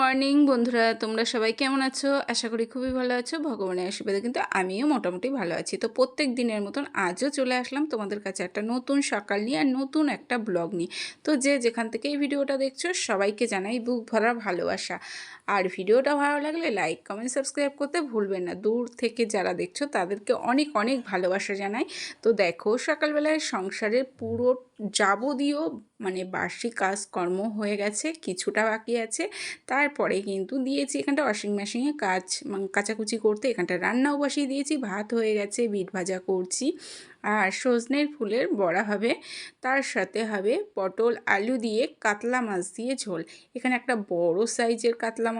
Morning, বন্ধুরা, তোমরা সবাই কেমন আছো? আশা করি খুবই ভালো আছো। ভগবানের আশীর্বাদে কিন্তু আমিও মোটামুটি ভালো আছি। তো প্রত্যেক দিনের মতন আজও চলে আসলাম তোমাদের কাছে একটা নতুন সকাল নিয়ে আর নতুন একটা ব্লগ নিয়ে। তো যে যেখান থেকে এই ভিডিওটা দেখছ, সবাইকে জানাই বুক ভরা ভালোবাসা। আর ভিডিওটা ভালো লাগলে লাইক, কমেন্ট, সাবস্ক্রাইব করতে ভুলবেন না। দূর থেকে যারা দেখছ, তাদেরকে অনেক অনেক ভালোবাসা জানাই। তো দেখো, সকালবেলায় সংসারের পুরো যাবতীয় মানে বার্ষিক কাজকর্ম হয়ে গেছে, কিছুটা বাকি আছে। তারপরে কিন্তু দিয়েছি এখানটা ওয়াশিং মেশিনে কাজ মানে কাচাকুচি করতে এখানটা রান্নাও বসিয়ে দিয়েছি, ভাত হয়ে গেছে, বিট ভাজা করছি। আর সজনের ফুলের বড়া হবে, তার সাথে হবে পটল, আলু দিয়ে কাতলা মাছ দিয়ে ঝোল। এখানে একটা বড় সাইজের কাতলা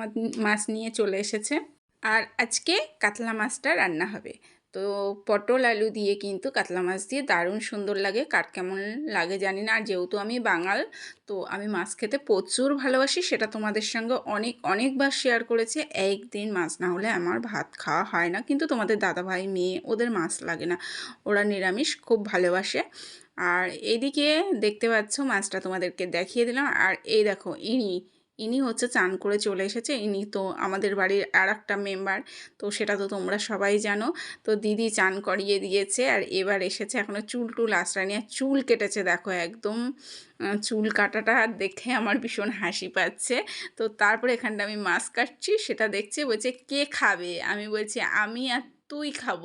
মাছ নিয়ে চলে এসেছে। আর আজকে কাতলা মাছটা রান্না হবে। তো পটল, আলু দিয়ে কিন্তু কাতলা মাছ দিয়ে দারুণ সুন্দর লাগে। কার কেমন লাগে জানি না। আর যেহেতু আমি বাঙাল, তো আমি মাছ খেতে প্রচুর ভালোবাসি। সেটা তোমাদের সঙ্গে অনেক, অনেকবার শেয়ার করেছি। একদিন মাছ না হলে আমার ভাত খাওয়া হয় না। কিন্তু তোমাদের দাদা ভাই মেয়ে, ওদের মাছ লাগে না। ওরা নিরামিষ, খুব ভালোবাসে। আর এদিকে দেখতে পাচ্ছ, মাছটা তোমাদেরকে দেখিয়ে দিলাম। আর এই দেখো, ইনি ইনি হচ্ছে চান করে চলে এসেছে। ইনি তো আমাদের বাড়ির আর একটা মেম্বার তো সেটা তো তোমরা সবাই জানো। তো দিদি চান করিয়ে দিয়েছে আর এবার এসেছে এখনও চুল টুল আশ্রয় নিয়ে। চুল কেটেছে দেখো একদম চুল কাটাটা দেখে আমার ভীষণ হাসি পাচ্ছে। তো তারপরে এখানটা আমি মাছ কাটছি, সেটা দেখছে বলছে, কে খাবে? আমি বলছি, আমি আর তুই খাব।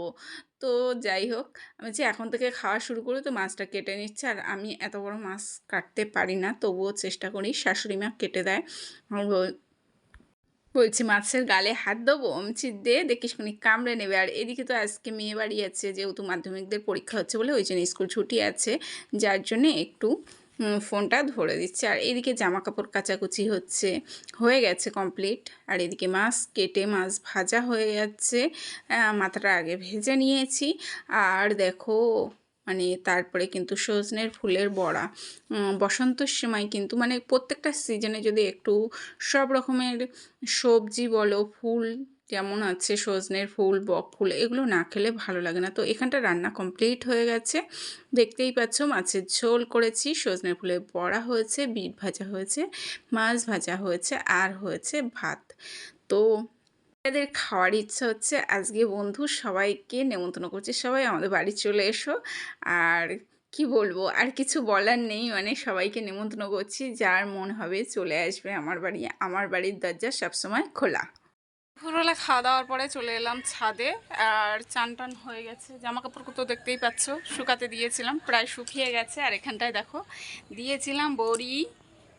তো যাই হোক, আমি যে এখন থেকে খাওয়া শুরু করি তো মাছটা কেটে নিচ্ছে। আর আমি এত বড় মাছ কাটতে পারি না, তবুও চেষ্টা করি, শাশুড়ি মা কেটে দেয়। বলছি, মাছের গালে হাত দেবো আমি দে, দেখিস কোনি কামড়ে নেবে। আর এদিকে তো আজকে মেয়ে বাড়ি আছে, যেহেতু মাধ্যমিকদের পরীক্ষা হচ্ছে বলে ওই জন্য স্কুল ছুটি আছে, যার জন্যে একটু ফোনটা ধরে দিচ্ছে। আর এদিকে জামা কাপড় কাচাকুচি হচ্ছে, হয়ে গেছে কমপ্লিট আর এদিকে মাছ কেটে মাছ ভাজা হয়ে যাচ্ছে। মাথাটা আগে ভেজে নিয়েছি। আর দেখো মানে তারপরে কিন্তু সজনের ফুলের বড়া। বসন্তর সময় কিন্তু মানে প্রত্যেকটা সিজনে যদি একটু সব রকমের সবজি বলো, ফুল যেমন আছে? সজনের ফুল, বক ফুল, এগুলো না খেলে ভালো লাগে না। তো এখানটা রান্না কমপ্লিট হয়ে গেছে। দেখতেই পাচ্ছ মাছের ঝোল করেছি। সজনের ফুলের বড়া হয়েছে, বিট ভাজা হয়েছে, মাছ ভাজা হয়েছে, আর হয়েছে ভাত। তো এদের খাওয়ার ইচ্ছা হচ্ছে আজকে বন্ধু সবাইকে নেমন্তন্ন করছে। সবাই আমাদের বাড়ি চলে এসো। আর কি বলব, আর কিছু বলার নেই। মানে সবাইকে নেমন্তন্ন করছি। যার মন হবে চলে আসবে আমার বাড়ি। আমার বাড়ির দরজা সবসময় খোলা। দুপুরবেলা খাওয়া দাওয়ার পরে চলে এলাম ছাদে আর চান টান হয়ে গেছে। জামা কাপড় তো দেখতেই পাচ্ছ, শুকাতে দিয়েছিলাম, প্রায় শুকিয়ে গেছে। আর এখানটায় দেখো, দিয়েছিলাম বড়ি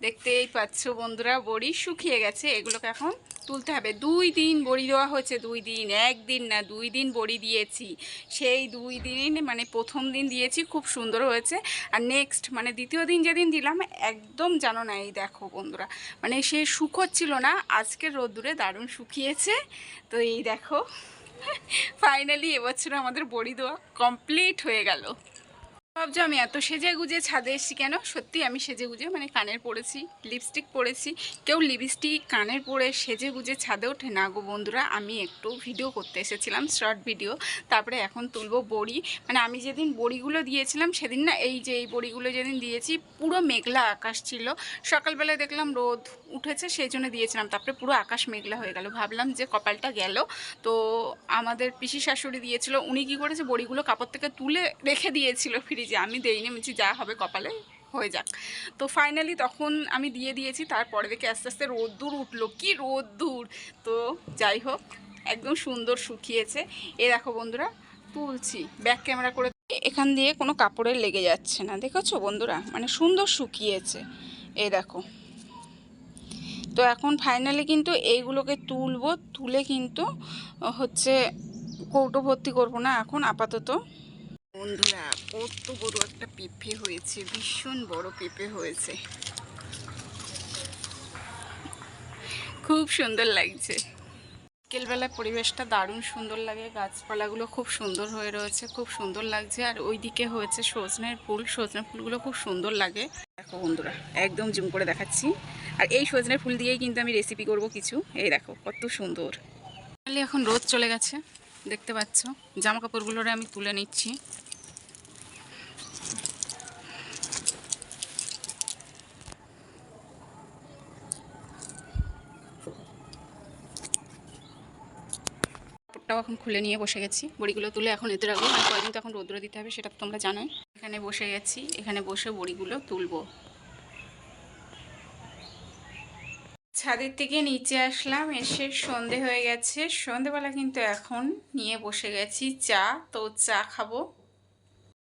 দেখতেই পাচ্ছ বন্ধুরা, বড়ি শুকিয়ে গেছে। এগুলোকে এখন তুলতে হবে। দুই দিন বড়ি দেওয়া হয়েছে, দুই দিন, একদিন না, দুই দিন বড়ি দিয়েছি। সেই দুই দিন মানে প্রথম দিন দিয়েছি, খুব সুন্দর হয়েছে। আর নেক্সট মানে দ্বিতীয় দিন যেদিন দিলাম, একদম জানো না, এই দেখো বন্ধুরা মানে সে শুকোচ্ছিল না, আজকের রোদ্দুরে দারুণ শুকিয়েছে। তো এই দেখো ফাইনালি এবছর আমাদের বড়ি দেওয়া কমপ্লিট হয়ে গেল। ভাবছ আমি এত সেজে গুজে ছাদে এসেছি কেন? সত্যি আমি সেজে গুজে মানে কানের পরেছি লিপস্টিক পরেছি। কেউ লিপস্টিক কানের পরে সেজে গুজে ছাদে ওঠে না গো বন্ধুরা, আমি একটু ভিডিও করতে এসেছিলাম শর্ট ভিডিও তারপরে এখন তুলবো বড়ি। মানে আমি যেদিন বড়িগুলো দিয়েছিলাম, সেদিন না এই যে এই বড়িগুলো যেদিন দিয়েছি, পুরো মেঘলা আকাশ ছিল। সকালবেলায় দেখলাম রোদ উঠেছে, সেই জন্য দিয়েছিলাম। তারপরে পুরো আকাশ মেঘলা হয়ে গেল। ভাবলাম যে কপালটা গেল। তো আমাদের পিসি শাশুড়ি দিয়েছিল, উনি কী করেছে, বড়িগুলো কাপড় থেকে তুলে রেখে দিয়েছিল ফ্রিজে আমি দেইনি বলছি যা হবে কপালে, হয়ে যাক। তো ফাইনালি তখন আমি দিয়ে দিয়েছি, তারপরে দেখে আস্তে আস্তে রোদ্দুর উঠল। কি রোদ্দুর? তো যাই হোক, একদম সুন্দর শুকিয়েছে। এ দেখো বন্ধুরা, তুলছি ব্যাক ক্যামেরা করে এখান দিয়ে কোনো কাপড়ে লেগে যাচ্ছে না, দেখেছ বন্ধুরা? মানে সুন্দর শুকিয়েছে। এই দেখো। তো এখন ফাইনালি কিন্তু এইগুলোকে তুলবো, তুলে কিন্তু, হচ্ছে কৌটো ভর্তি করব না এখন, আপাতত। বন্ধুরা, কত বড় একটা পেঁপে হয়েছে, ভীষণ বড় পেঁপে হয়েছে। খুব সুন্দর লাগছে। বিকেলবেলা পরিবেশটা দারুণ সুন্দর লাগে, গাছপালাগুলো খুব সুন্দর হয়ে রয়েছে, খুব সুন্দর লাগছে, আর ওইদিকে হয়েছে সজনের ফুল, সজনের ফুলগুলো খুব সুন্দর লাগে। দেখো বন্ধুরা, একদম জুম করে দেখাচ্ছি। আর এই সজনের ফুল দিয়েই কিন্তু আমি রেসিপি করব কিছু। এই দেখো, কত সুন্দর। এখন রোদ চলে গেছে, দেখতে পাচ্ছ। জামা কাপড়গুলোরে আমি তুলে নিচ্ছি। বোর্ডটাও এখন খুলে নিয়ে বসে গেছি। বড়িগুলো তুলে এখন এতে রাখব। আর কয়েকদিন তো এখন রৌদ্র দিতে হবে সেটা তো তোমরা জানোই। এখানে বসে গেছি। এখানে বসে বড়িগুলো তুলবো। ছাদের থেকে নিচে আসলাম। এসে সন্ধে হয়ে গেছে। সন্ধেবেলা কিন্তু এখন নিয়ে বসে গেছি চা। তো চা খাব।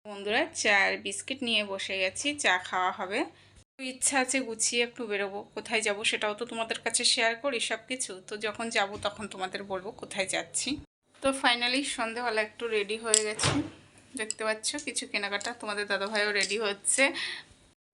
বন্ধুরা চা আর বিস্কিট নিয়ে বসে গেছি। চা খাওয়া হবে। ইচ্ছা আছে গুছিয়ে একটু বেরোবো। কোথায় যাব সেটাও তো তোমাদের কাছে শেয়ার করি সব কিছু তো যখন যাব তখন তোমাদের বলব কোথায় যাচ্ছি। তো ফাইনালি সন্ধেবেলা একটু রেডি হয়ে গেছি। দেখতে পাচ্ছ, কিছু কেনাকাটা তোমাদের দাদাভাইও রেডি হচ্ছে।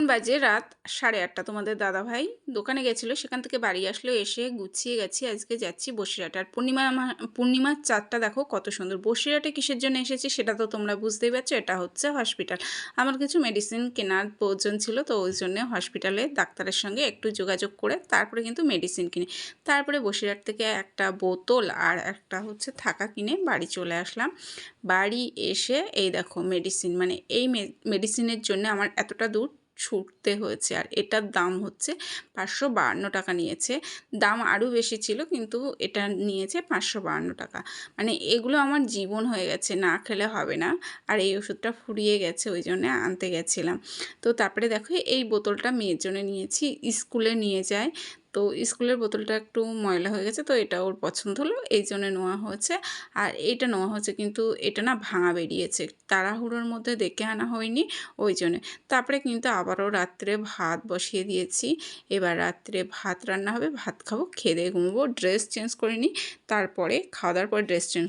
বাজে রাত সাড়ে আটটা। তোমাদের দাদাভাই দোকানে গেছিল, সেখান থেকে বাড়ি আসলো, এসে গুছিয়ে গেছি আজকে যাচ্ছি বসিরহাট। আর পূর্ণিমা মা- পূর্ণিমার চাঁদটা দেখো কত সুন্দর। বসিরহাটে কিসের জন্য এসেছি সেটা তো তোমরা বুঝতেই পারছ, এটা হচ্ছে হসপিটাল আমার কিছু মেডিসিন কেনার প্রয়োজন ছিল, তো ওই জন্য হসপিটালে ডাক্তারের সঙ্গে একটু যোগাযোগ করে তারপরে কিন্তু মেডিসিন কিনি। তারপরে বসিরহাট থেকে একটা বোতল আর একটা হচ্ছে থাকা কিনে বাড়ি চলে আসলাম। বাড়ি এসে এই দেখো মেডিসিন মানে এই মেডিসিনের জন্য আমার এতটা দূর ছুটতে হয়েছে আর এটার দাম হচ্ছে পাঁচশো বাহান্ন টাকা নিয়েছে। দাম আরও বেশি ছিল কিন্তু এটা নিয়েছে পাঁচশো বাহান্ন টাকা। মানে এগুলো আমার জীবন হয়ে গেছে, না খেলে হবে না। আর এই ওষুধটা ফুরিয়ে গেছে, ওই জন্যে আনতে গেছিলাম। তো তারপরে দেখো, এই বোতলটা মেয়ের জন্য নিয়েছি, স্কুলে নিয়ে যায়। তো স্কুলের বোতলটা একটু ময়লা হয়ে গেছে, তো এটা ওর পছন্দ হলো, এই জন্য নেওয়া হয়েছে। আর এটা নেওয়া হয়েছে কিন্তু এটা না ভাঙা বেরিয়েছে, তাড়াহুড়োর মধ্যে দেখে আনা হয়নি ওই জন্যে। তারপরে কিন্তু আবারও রাত্রে ভাত বসিয়ে দিয়েছি, এবার রাত্রে ভাত রান্না হবে, ভাত খাব, খেয়ে দিয়ে ঘুমবো ড্রেস চেঞ্জ করে নিই তারপরে খাওয়া দাওয়ার পর ড্রেস চেঞ্জ